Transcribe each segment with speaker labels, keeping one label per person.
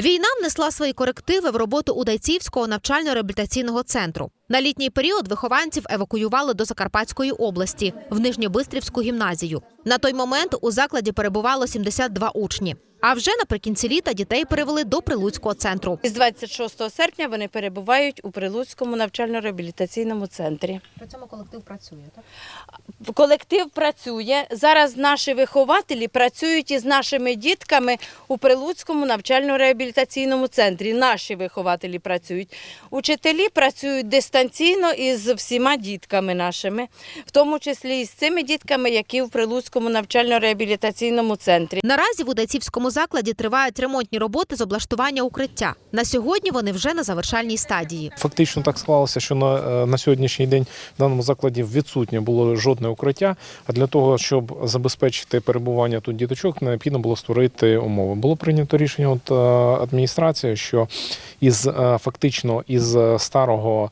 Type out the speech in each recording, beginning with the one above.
Speaker 1: Війна внесла свої корективи в роботу Удайцівського навчально-реабілітаційного центру. На літній період вихованців евакуювали до Закарпатської області в Нижньобистрівську гімназію. На той момент у закладі перебувало 72 учні. А вже наприкінці літа дітей перевели до Прилуцького центру.
Speaker 2: З 26 серпня вони перебувають у Прилуцькому навчально-реабілітаційному центрі.
Speaker 1: При цьому колектив працює. Так
Speaker 2: Колектив працює. Зараз наші вихователі працюють із нашими дітками у Прилуцькому навчально-реабілітаційному центрі. Наші вихователі працюють. Учителі працюють дистанційно із всіма дітками нашими, в тому числі і з цими дітками, які в Прилуцькому навчально-реабілітаційному центрі.
Speaker 1: наразі в Закладі тривають ремонтні роботи з облаштування укриття. На сьогодні вони вже на завершальній стадії.
Speaker 3: Фактично так склалося, що на, е, на сьогоднішній день в даному закладі відсутнє було жодне укриття. А для того, щоб забезпечити перебування тут діточок, необхідно було створити умови. Було прийнято рішення от е, адміністрації, що із е, фактично із старого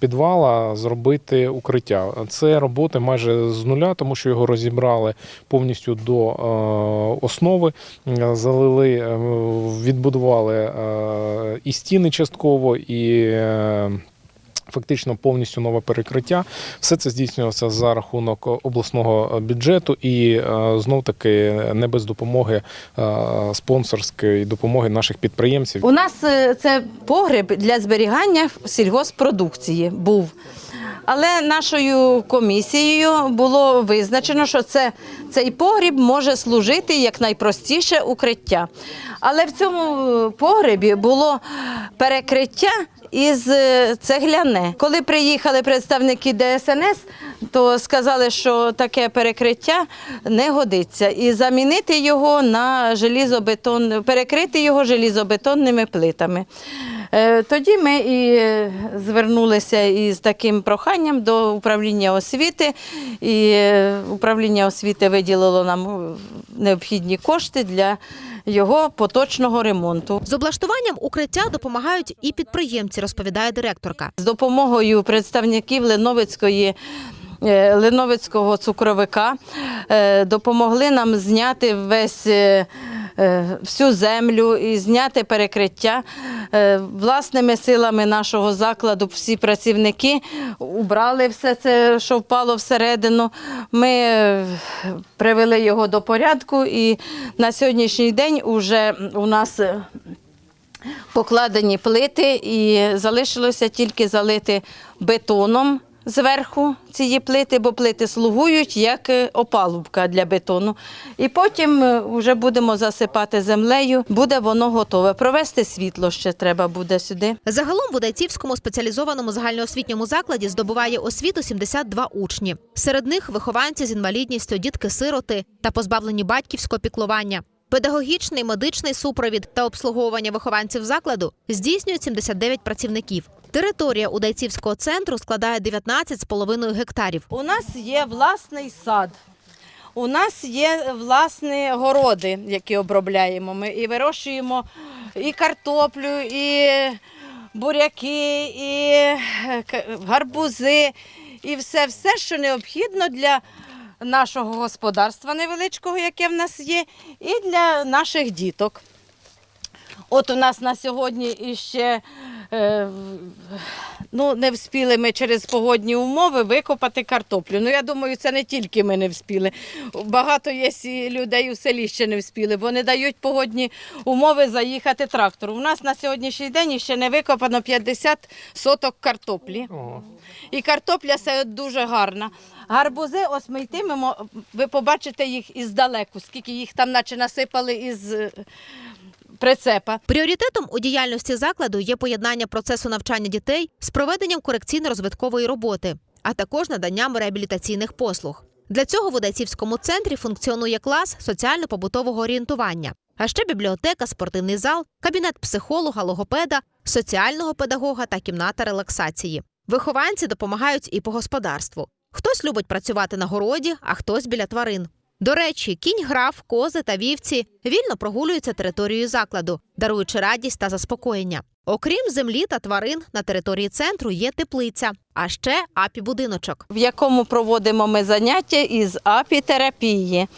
Speaker 3: підвала зробити укриття. Це роботи майже з нуля, тому що його розібрали повністю до основи, залили, е, відбудували е, і стіни частково, і е, Фактично повністю нове перекриття. Все це здійснювалося за рахунок обласного бюджету і знов таки не без допомоги спонсорської допомоги наших підприємців.
Speaker 2: У нас це погреб для зберігання сільгоспродукції був. Але нашою комісією було визначено, що це, цей погріб може служити як найпростіше укриття. Але в цьому погребі було перекриття із е, цегляне. Коли приїхали представники ДСНС, то сказали, що таке перекриття не годиться, і замінити його на желізобетон, перекрити його желізобетонними плитами. Е, Тоді ми і е, звернулися із таким проханням до управління освіти, і е, управління освіти виділило нам необхідні кошти для його поточного ремонту.
Speaker 1: З облаштуванням укриття допомагають і підприємці, розповідає директорка.
Speaker 2: З допомогою представників Леновицької. Леновицького цукровика допомогли нам зняти весь всю землю і зняти перекриття. Е, Власними силами нашого закладу всі працівники убрали все це, що впало всередину. Ми е, привели його до порядку, і на сьогоднішній день уже у нас е, покладені плити і залишилося тільки залити бетоном зверху цієї плити, бо плити слугують як е, опалубка для бетону. І потім е, вже будемо засипати землею, буде воно готове. Провести світло ще треба буде сюди.
Speaker 1: Загалом в Удайцівському спеціалізованому загальноосвітньому закладі здобуває освіту 72 учні. Серед них вихованці з інвалідністю, дітки-сироти та позбавлені батьківського піклування. Педагогічний, медичний супровід та обслуговування вихованців закладу здійснюють 79 працівників. Територія Удайцівського центру складає 19,5 гектарів.
Speaker 2: У нас є власний сад. У нас є власні городи, які обробляємо. Ми і вирощуємо і картоплю, і буряки, і гарбузи, і все, все, що необхідно для нашого господарства невеличкого, яке в нас є, і для наших діток. От у нас на сьогодні іще е, ну, не вспіли ми через погодні умови викопати картоплю. Ну, я думаю, це не тільки ми не вспіли. Багато є людей у селі ще не вспіли, бо не дають погодні умови заїхати трактору. У нас на сьогоднішній день ще не викопано 50 соток картоплі. І картопля це дуже гарна. Гарбузи, ось ми йтимемо, ви побачите їх іздалеку, скільки їх там наче насипали із прицепа.
Speaker 1: Пріоритетом у діяльності закладу є поєднання процесу навчання дітей з проведенням корекційно-розвиткової роботи, а також наданням реабілітаційних послуг. Для цього в Удайцівському центрі функціонує клас соціально-побутового орієнтування, а ще бібліотека, спортивний зал, кабінет психолога, логопеда, соціального педагога та кімната релаксації. Вихованці допомагають і по господарству. Хтось любить працювати на городі, а хтось біля тварин. До речі, кінь граф, кози та вівці вільно прогулюються територією закладу, даруючи радість та заспокоєння. Окрім землі та тварин, на території центру є теплиця, а ще апі-будиночок.
Speaker 2: в якому проводимо ми заняття із апітерапії.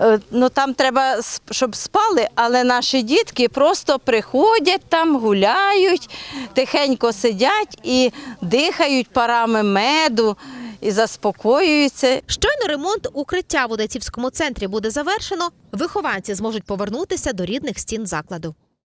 Speaker 2: Е, Ну там треба, щоб спали, але наші дітки просто приходять там, гуляють, тихенько сидять і дихають парами меду і заспокоюються.
Speaker 1: Щойно ремонт укриття в Одесівському центрі буде завершено, вихованці зможуть повернутися до рідних стін закладу.